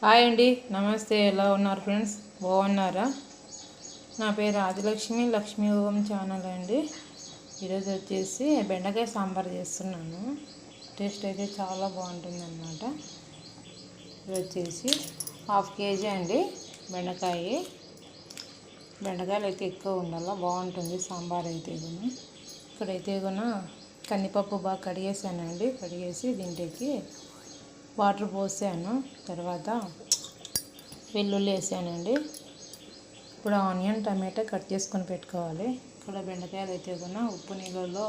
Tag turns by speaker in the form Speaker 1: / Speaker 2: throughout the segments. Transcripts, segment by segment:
Speaker 1: Hi అండి నమస్తే. ఎలా ఉన్నారు ఫ్రెండ్స్? బాగున్నారా? నా పేరు ఆదిలక్ష్మి లక్ష్మీ ఓం ఛానల్ అండి. ఈరోజు వచ్చేసి బెండకాయ సాంబార్ చేస్తున్నాను. టేస్ట్ అయితే చాలా బాగుంటుంది అన్నమాట ఇది వచ్చేసి హాఫ్ కేజీ అండి బెండకాయ. బెండకాయలు అయితే ఎక్కువ ఉండాలా? బాగుంటుంది సాంబార్ అయితే కూడా ఇక్కడైతే కూడా కందిపప్పు బాగా కడిగేసానండి. కడిగేసి దీంట్లోకి వాటర్ పోసాను. తర్వాత వెల్లుల్లి వేసానండి. ఇప్పుడు ఆనియన్ టమాటా కట్ చేసుకొని పెట్టుకోవాలి. ఇక్కడ బెండకాయలు అయితే కూడా ఉప్పు నీళ్ళలో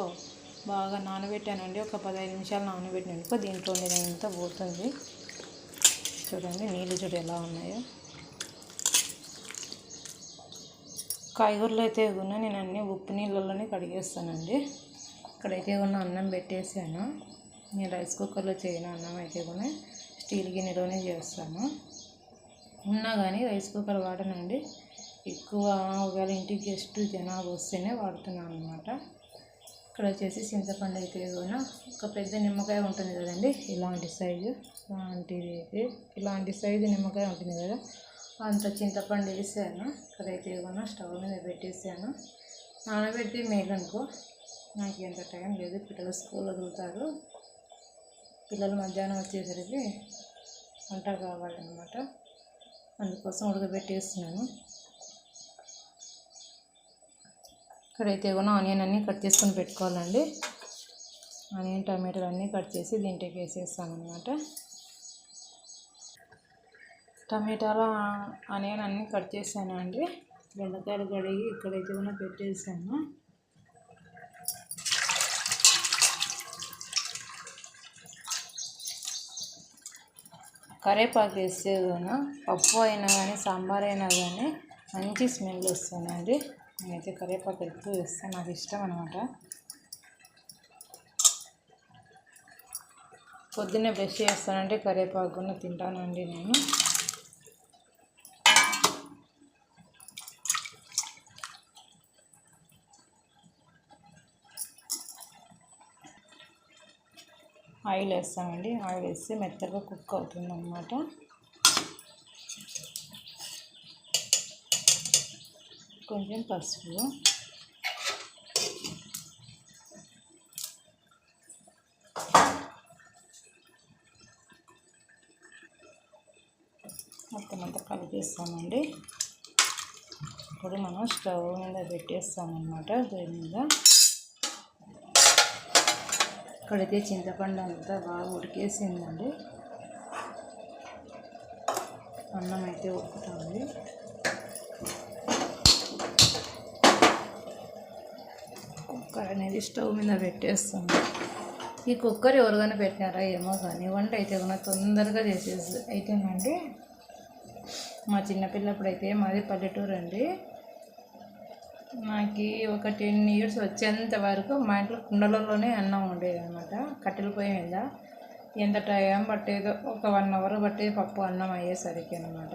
Speaker 1: బాగా నానబెట్టానండి. ఒక పదహైదు నిమిషాలు నానబెట్టినానుకో దీంట్లో ఉండేదంతా పోతుంది. చూడండి నీళ్ళు చూడు ఎలా ఉన్నాయో. కాయగూరలు అయితే కూడా నేను అన్నీ ఉప్పు నీళ్ళలోనే కడిగేస్తానండి. ఇక్కడైతే కూడా అన్నం పెట్టేసాను. నేను రైస్ కుక్కర్లో చేయను అన్నం అయితే కూడా స్టీల్ గిన్నెలోనే చేస్తాను. ఉన్నా కానీ రైస్ కుక్కర్ వాడనండి. ఎక్కువ ఒకవేళ ఇంటికి గెస్ట్ జనాభా వస్తేనే వాడుతున్నాను అనమాట ఇక్కడ వచ్చేసి చింతపండు అయితే కూడా ఒక పెద్ద నిమ్మకాయ ఉంటుంది కదండి ఇలాంటి సైజు ఇలాంటిది అయితే ఇలాంటి సైజు నిమ్మకాయ ఉంటుంది కదా అంత చింతపండు వేసాను. ఇక్కడైతే కూడా స్టవ్ మీద పెట్టేసాను. నానబెట్టి మేలనుకో నాకు ఎంత టైం లేదు పిల్లలు స్కూల్ వదులుతారు. పిల్లలు మధ్యాహ్నం వచ్చేసరికి వంట కావాలన్నమాట. అందుకోసం ఉడకబెట్టేస్తున్నాను. ఇక్కడైతే కూడా ఆనియన్ అన్నీ కట్ చేసుకొని పెట్టుకోవాలండి. ఆనియన్ టమాటాలు అన్నీ కట్ చేసి దీంట్లోకి వేసేస్తాను అనమాట టమాటాలు ఆనియన్ అన్నీ కట్ చేశాను అండి బెండకాయలు కడిగి ఇక్కడైతే కూడా పెట్టేసాను కరేపాకు వేస్తే కూడా పప్పు అయినా కానీ సాంబార్ అయినా కానీ మంచి స్మెల్ వస్తుందండి. నేనైతే కరేపాకు ఎక్కువ వేస్తాను నాకు ఇష్టం అనమాట పొద్దున్నే బ్రష్ చేస్తానంటే కరేపాకు కూడా తింటానండి నేను. ఆయిల్ వేస్తామండి. ఆయిల్ వేస్తే మెత్తగా కుక్ అవుతుంది అన్నమాట కొంచెం పసుపు. మొత్తం అంతా కలిపేస్తామండి. ఇప్పుడు మనం స్టవ్ మీద పెట్టేస్తామన్నమాట దీని మీద. ఇక్కడైతే చింతపండు అంతా బాగా ఉడికేసిందండి. అన్నం అయితే ఉడుకుతుంది. కుక్కర్ అనేది స్టవ్ మీద పెట్టేస్తుంది ఈ కుక్కర్ ఎవరికైనా పెట్టినారా ఏమో కానీ వంట అయితే కూడా తొందరగా చేసేసి అయితేనండి మా చిన్నపిల్లప్పుడు అయితే మాది పల్లెటూరు అండి నాకు ఒక టెన్ ఇయర్స్ వచ్చేంత వరకు మా ఇంట్లో కుండలలోనే అన్నం ఉండేది అనమాట కట్టెల పొయ్యి మీద. ఎంత టైం పట్టేదో ఒక వన్ అవర్ పట్టేది పప్పు అన్నం అయ్యేసరికి అనమాట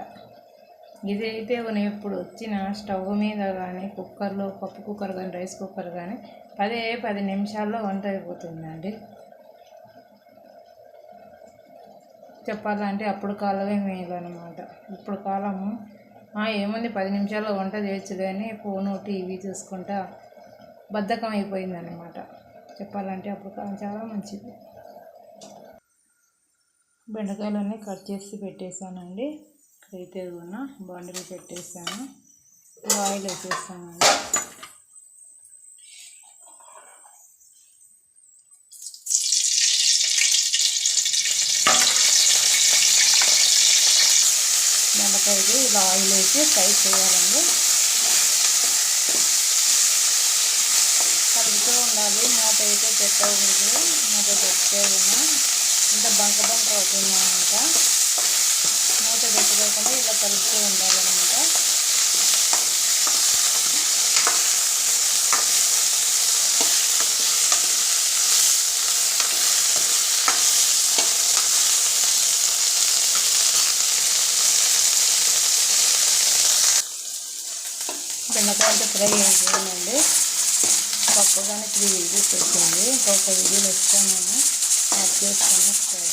Speaker 1: ఇదైతే నేను ఎప్పుడు వచ్చిన స్టవ్ మీద కానీ కుక్కర్లో పప్పు కుక్కర్ కానీ రైస్ కుక్కర్ కానీ పదే పది నిమిషాల్లో వంట అయిపోతుందండి. చెప్పాలంటే అప్పుడు కాలమే మేలు అనమాట ఇప్పుడు కాలము ఏముంది పది నిమిషాల్లో వంట చేయొచ్చు కానీ ఫోను టీవీ చూసుకుంటా బద్ధకం అయిపోయిందన్నమాట. చెప్పాలంటే అప్పుడు చాలా మంచిది. బెండకాయలన్నీ కట్ చేసి పెట్టేశానండి. అయితే కూడా బాండీలు పెట్టేసాను ఆయిల్ వేసేస్తానండి. బెండకాయలు ఇలా ఆయిల్ వేసి ఫ్రై చేయాలండి. కలుపుతూ ఉండాలి. మూత అయితే పెట్టకూడదు మూత పెట్టే ఇంత బంక బంక అవుతుంది అనమాట మూత పెట్టుకోకుండా ఇలా కలుపుతూ ఉండాలి. బెండకాయలతో ఫ్రై అయిపోయిందండి పక్కగానే త్రీ విజిల్స్ వచ్చింది. ఇంకొక విజిల్ నేను యాడ్ చేసుకొని స్టవ్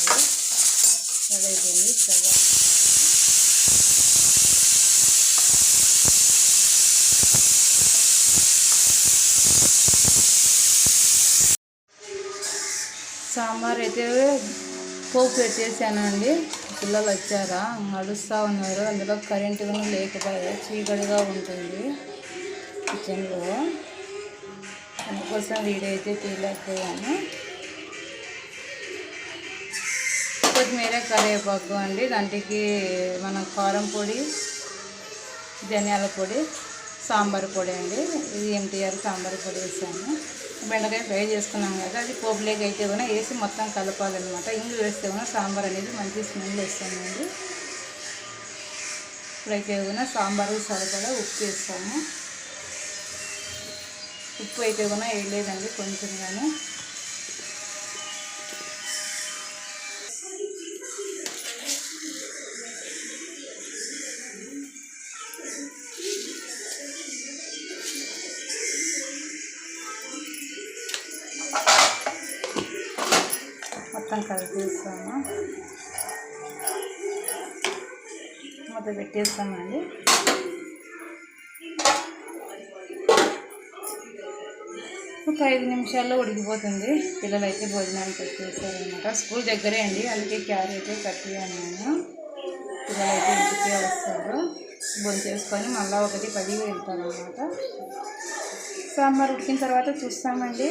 Speaker 1: రెడీ అయిపోయింది. స్టవ్ సాంబార్ అయితే పోపు పెట్టేసానండి. పిల్లలు వచ్చారా నడుస్తూ ఉన్నారు. అందులో కరెంటు కూడా లేకపోయా చీకటిగా ఉంటుంది. కిచెన్లో. అందుకోసం వీడియో అయితే తీయలేకపోయాను. కొత్తిమీర కరివేపాకు అండి. దాంట్లోకి మన కారం పొడి ధనియాల పొడి సాంబార్ పొడి అండి. ఇది ఎంటీఆర్ సాంబార్ పొడి వేసాను. బెండకాయ ఫ్రై చేసుకున్నాం కదా అది పోపులేక అయితే కూడా వేసి మొత్తం కలపాలన్నమాట. ఇంగు వేస్తే కూడా సాంబార్ అనేది మంచి స్మెల్ వేస్తామండి ఇప్పుడైతే కూడా సాంబారు సరిపడా ఉప్పు వేస్తాము. ఉప్పు అయితే కూడా వేయలేదండి కొంచెం కానీ మొత్తం కలిపేస్తాము. మొత్తం పెట్టేస్తామండి. ఒక ఐదు నిమిషాల్లో ఉడికిపోతుంది. పిల్లలు అయితే భోజనానికి వచ్చేసారనమాట స్కూల్ దగ్గరే అండి అందుకే క్యారీ అయితే అన్నాను నేను. పిల్లలు అయితే ఇంటికే వస్తారు. భోజనం చేసుకొని మళ్ళీ ఒకటి పది వెళ్తారనమాట సాంబార్ ఉడికిన తర్వాత చూస్తామండి.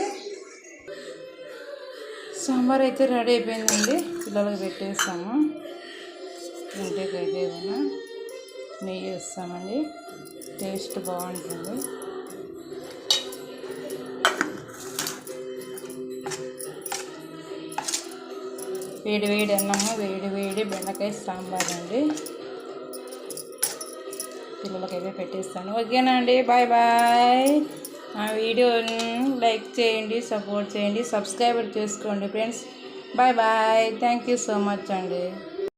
Speaker 1: సాంబార్ అయితే రెడీ అయిపోయిందండి. పిల్లలకు పెట్టేస్తాము. ఇంటికి అయితే ఏమైనా నెయ్యి వేస్తామండి. టేస్ట్ బాగుంటుంది. వేడి వేడి అన్నము వేడి వేడి బెండకాయ సాంబార్ అండి. పిల్లలకైతే పెట్టేస్తాను. ఓకేనా అండి? Bye bye. ఆ వీడియోని లైక్ చేయండి సపోర్ట్ చేయండి సబ్స్క్రైబ్ చేసుకోండి friends. Bye bye. Thank you so much అండి.